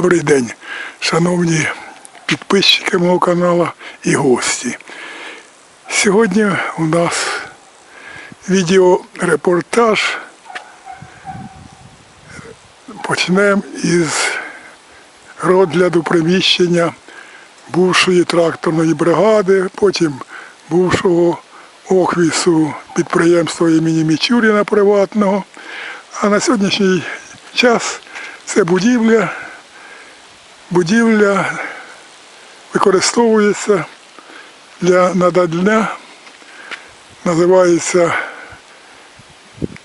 Добрий день, шановні підписчики мого каналу і гості. Сьогодні у нас відеорепортаж. Почнемо із розгляду приміщення бувшої тракторної бригади, потім бувшого офісу підприємства імені Мічуріна приватного. А на сьогоднішній час це будівля. Будівля використовується для надання, називається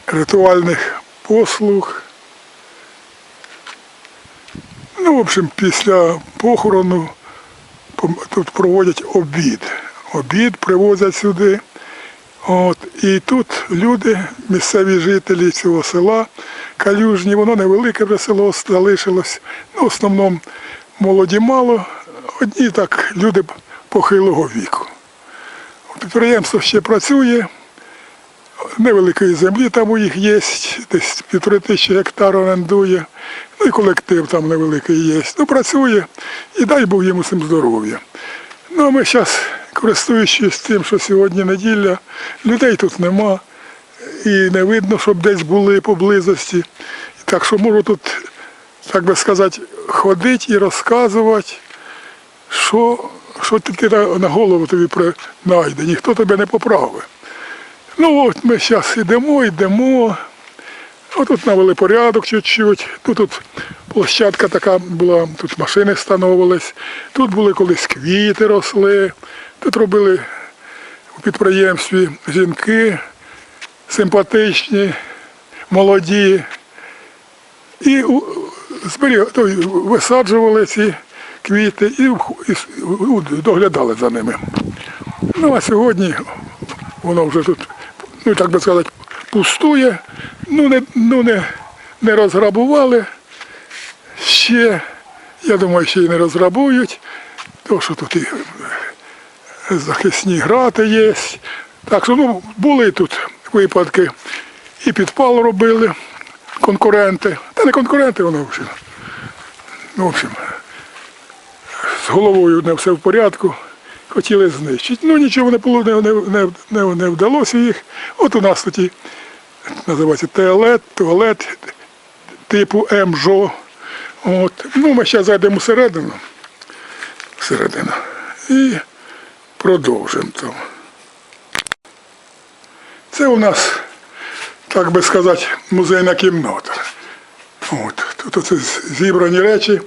ритуальних послуг. Ну, в общем, після похорону тут проводять обід. Обід привозять сюди. От, і тут люди, місцеві жителі цього села, калюжні, воно невелике вже село залишилось. Ну, в основному молоді мало, одні так люди похилого віку. Підприємство ще працює, невеликої землі там у їх є, десь півтори тисячі гектар орендує, ну і колектив там невеликий є. Ну, працює і дай Бог йому цим здоров'я. Ну, а ми зараз, користуючись тим, що сьогодні неділя, людей тут нема, і не видно, щоб десь були поблизості. Так що можу тут, так би сказати, ходити і розказувати, що, що тільки на, голову тобі найде, ніхто тебе не поправить. Ну от ми зараз йдемо, йдемо. Отут навели порядок чуть-чуть. Тут, тут площадка така була, тут машини встановились, тут були колись квіти росли, тут робили у підприємстві жінки симпатичні, молоді. І висаджували ці квіти і, і доглядали за ними. Ну а сьогодні воно вже тут, ну так би сказати, пустує. Ну не, ну, не, не розграбували. Ще, я думаю, ще й не розграбують, тому що тут і е, захисні грати є. Так що ну, були тут випадки. І підпал робили конкуренти. Та не конкуренти воно в общем. Ну, в общем, з головою не все в порядку. Хотіли знищити. Ну нічого не було, не, не, не, не, вдалося їх. От у нас тут називається туалет, туалет типу МЖО. От. Ну, ми зараз зайдемо всередину. Всередину. І продовжимо там. Це у нас, так би сказати, музейна кімната. От. Тут оце зібрані речі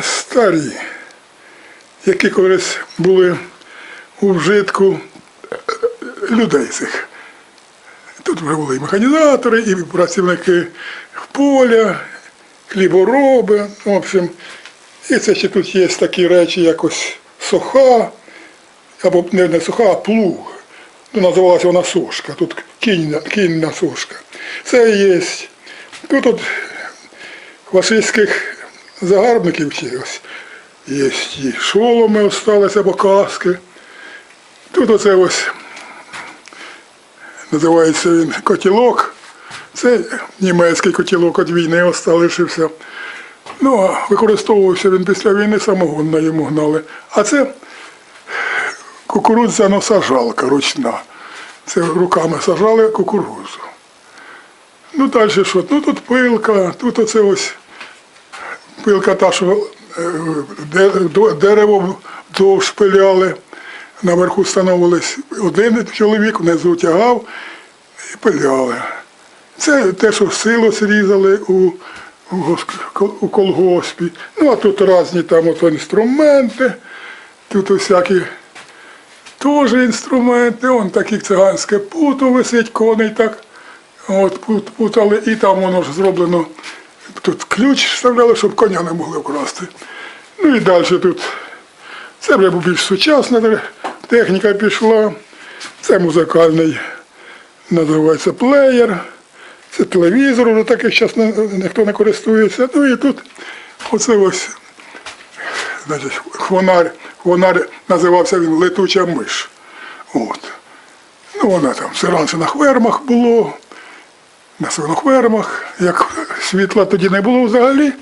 старі, які колись були у вжитку е, людей цих. Тут вже були і механізатори, і працівники поля, хлібороби, в общем. І це ще тут є такі речі, як ось соха, або не, не соха, а плуг. Ну, називалася вона сошка, тут кінна, кінна сошка. Це є. Тут от фашистських загарбників ще ось є і шоломи осталися, або каски. Тут оце ось називається він котілок. Це німецький котілок від війни залишився. Ну, а використовувався він після війни, самогонно йому гнали. А це кукурудзяно сажалка ручна. Це руками сажали кукурудзу. Ну далі що? Ну тут пилка, тут оце ось пилка та, що е, дерево вдовж пиляли. Наверху встановились один чоловік, внизу тягав і пиляли. Це те, що силос різали у, у, колгоспі. Ну, а тут різні там от інструменти, тут всякі теж інструменти, он таке циганське путо висить, коней так. От пут- путали, і там воно ж зроблено. Тут ключ вставляли, щоб коня не могли вкрасти. Ну і далі тут. Це вже більш сучасна техніка пішла. Це музикальний, називається плеєр. Це телевізор, вже таких зараз ніхто не користується. Ну і тут оце ось значить, хвонар, хвонар називався він летуча миш. От. Ну, вона там все раніше на хвермах було, на свинохвермах, як світла тоді не було взагалі,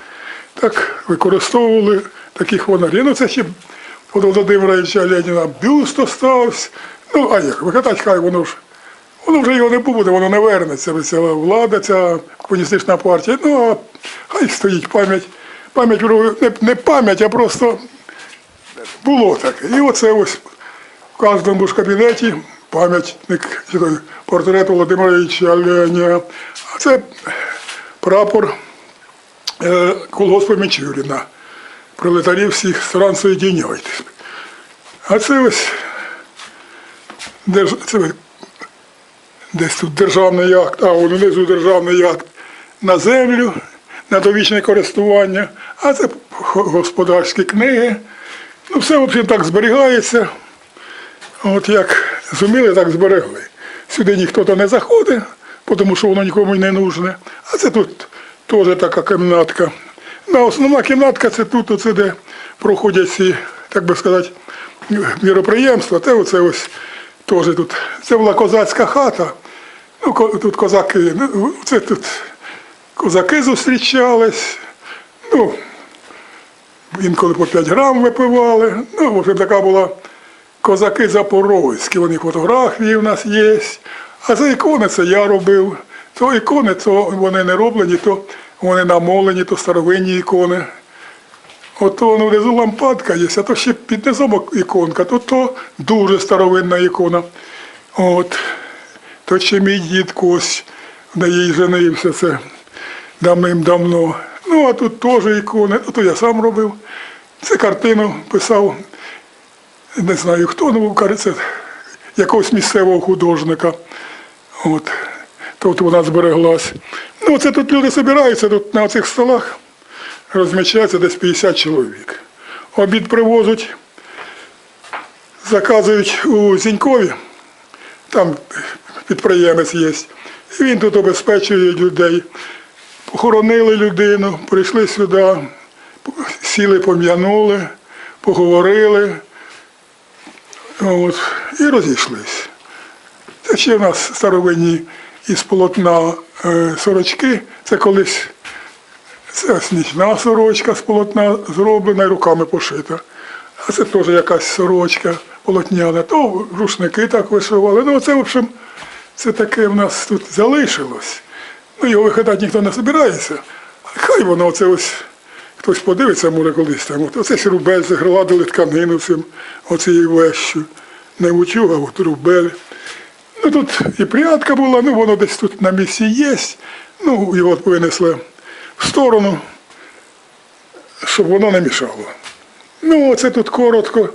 так використовували такі хвонарі. Ну це ще у Володимировича Леніна бюст остався. Ну, а як, викатати хай воно ж. Воно вже його не буде, воно не вернеться. Ця влада, ця комуністична партія. Ну, а хай стоїть пам'ять. Пам'ять не, пам'ять, а просто було таке. І оце ось в кожному ж кабінеті пам'ятник, портрет Володимировича Леніна. А це прапор е, колгоспу Мічуріна. Пролетарів всіх стран соєдіняйтесь. А це ось держ... це десь тут державний акт, а вон внизу державний акт на землю, на довічне користування, а це господарські книги. Ну, все в общем, так зберігається. От як зуміли, так зберегли. Сюди ніхто то не заходить, тому що воно нікому не нужне. А це тут теж така кімнатка. Ну, основна кімнатка це тут, оце, де проходять ці, так би сказати, міроприємства. Це оце ось теж тут. Це була козацька хата. Ну, тут козаки, ну, це тут козаки зустрічались. Ну, інколи по 5 грам випивали. Ну, в общем, така була козаки запорозькі, вони фотографії в нас є. А за ікони це я робив. То ікони, то вони не роблені, то вони намолені, то старовинні ікони. Ото воно внизу лампадка є, а то ще під низом іконка, то то дуже старовинна ікона. От. То ще мій дід Кось, на їй женився це давним-давно. Ну, а тут теж ікони, ну, то я сам робив. Це картину писав, не знаю хто, ну, це якогось місцевого художника. От. Тобто вона збереглась. Ну, це тут люди збираються, тут на цих столах розміщається десь 50 чоловік. Обід привозять, заказують у Зінькові, там підприємець є. І він тут обезпечує людей. Похоронили людину, прийшли сюди, сіли, пом'янули, поговорили от, і розійшлись. Це ще в нас старовинні із полотна е, сорочки. Це колись це нічна сорочка з полотна зроблена і руками пошита. А це теж якась сорочка полотняна. То рушники так вишивали. Ну, це, в общем, це таке в нас тут залишилось. Ну, його вихадати ніхто не збирається. Хай воно оце ось хтось подивиться, може колись там. Оце рубель, загладили тканину цим, оцією вещю. Не учуга, от рубель. Ну тут і прядка була, ну воно десь тут на місці є. Ну, його винесли в сторону, щоб воно не мішало. Ну, оце тут коротко.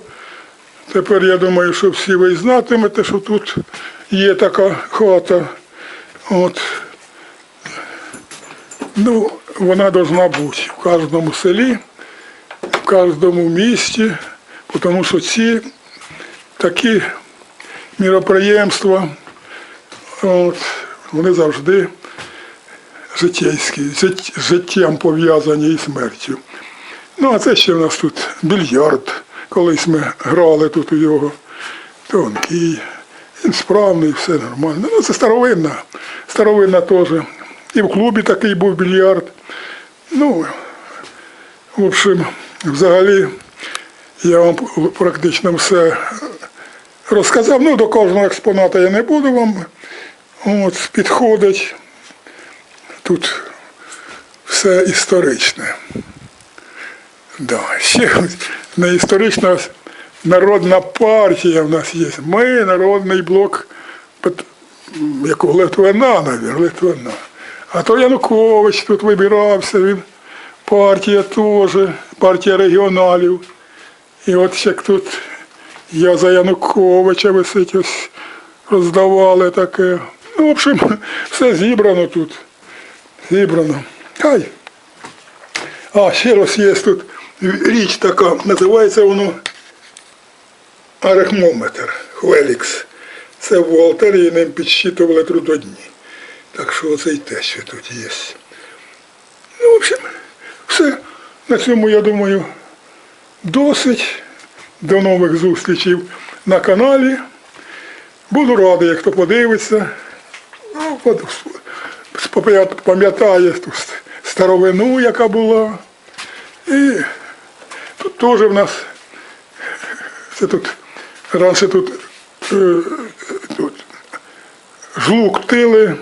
Тепер я думаю, що всі ви знатимете, що тут є така хата. От. Ну, вона должна бути в кожному селі, в кожному місті, тому що ці такі міроприємства, от, вони завжди життєйські, жит- життям пов'язані і смертю. Ну, а це ще в нас тут більярд. Колись ми грали тут у його. Тонкий, він справний, все нормально. Ну, це старовинна. Старовинна теж. І в клубі такий був більярд. Ну, в общем, взагалі, я вам практично все розказав. Ну, до кожного експоната я не буду вам от, підходить. Тут все історичне. Да. Ще не історична народна партія в нас є. Ми народний блок якого Литвина, навіть, Литвина. А то Янукович тут вибирався, він партія теж, партія регіоналів. І от як тут я за Януковича висить, ось роздавали таке. Ну, в общем, все зібрано тут. Зібрано. Хай. А, ще раз є тут річ така, називається воно арихмометр, Хвелікс. Це в бухгалтерії ним підсчитували трудодні. Так що оце й те, що тут є. Ну, в общем, все. На цьому, я думаю, досить. До нових зустрічей на каналі. Буду радий, як хто подивиться. Ну, пам'ятає ту старовину, яка була. І тут теж в нас це тут раніше тут, е, тут жлуктили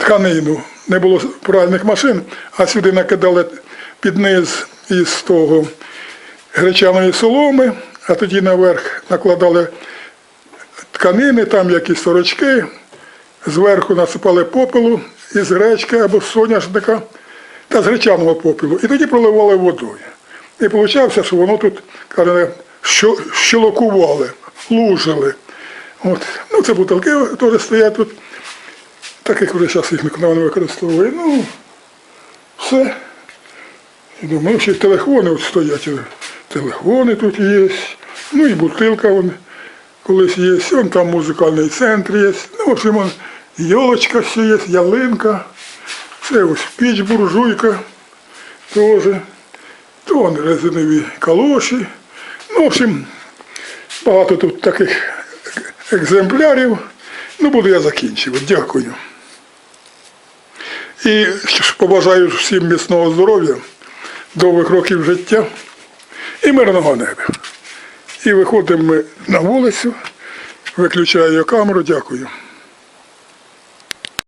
тканину. Не було пральних машин, а сюди накидали під низ із того гречаної соломи, а тоді наверх накладали тканини, там якісь сорочки, зверху насипали попелу із гречки або з соняшника та з гречаного попелу. І тоді проливали водою. І виходило, що воно тут каже, що, щелокували, лужили. От. Ну, це бутилки теж стоять тут. Таких вже зараз їх ніхто не використовує. Ну, все. І думаю, ще й телефони от стоять. Телефони тут є. Ну і бутилка вон колись є. Вон там музикальний центр є. Ну, в общем, вон йолочка ще є, ялинка. Це ось піч буржуйка теж. То резинові калоші. Ну, в общем, багато тут таких екземплярів. Ну, буду я закінчувати. Дякую. І побажаю всім міцного здоров'я, довгих років життя і мирного неба. І виходимо ми на вулицю, виключаю камеру, дякую.